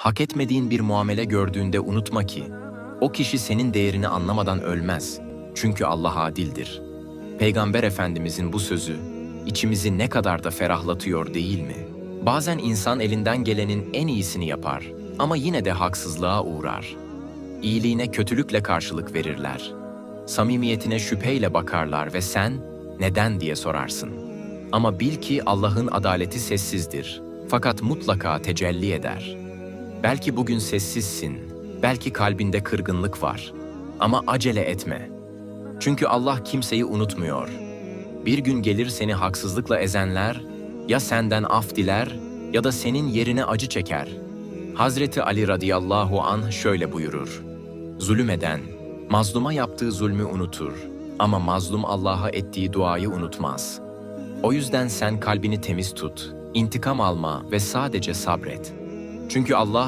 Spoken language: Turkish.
Hak etmediğin bir muamele gördüğünde unutma ki, o kişi senin değerini anlamadan ölmez. Çünkü Allah adildir. Peygamber Efendimizin bu sözü, içimizi ne kadar da ferahlatıyor değil mi? Bazen insan elinden gelenin en iyisini yapar ama yine de haksızlığa uğrar. İyiliğine kötülükle karşılık verirler. Samimiyetine şüpheyle bakarlar ve sen neden diye sorarsın. Ama bil ki Allah'ın adaleti sessizdir. Fakat mutlaka tecelli eder. Belki bugün sessizsin, belki kalbinde kırgınlık var. Ama acele etme. Çünkü Allah kimseyi unutmuyor. Bir gün gelir seni haksızlıkla ezenler, ya senden af diler ya da senin yerine acı çeker. Hazreti Ali radıyallahu anh şöyle buyurur. Zulüm eden, mazluma yaptığı zulmü unutur ama mazlum Allah'a ettiği duayı unutmaz. O yüzden sen kalbini temiz tut, intikam alma ve sadece sabret. Çünkü Allah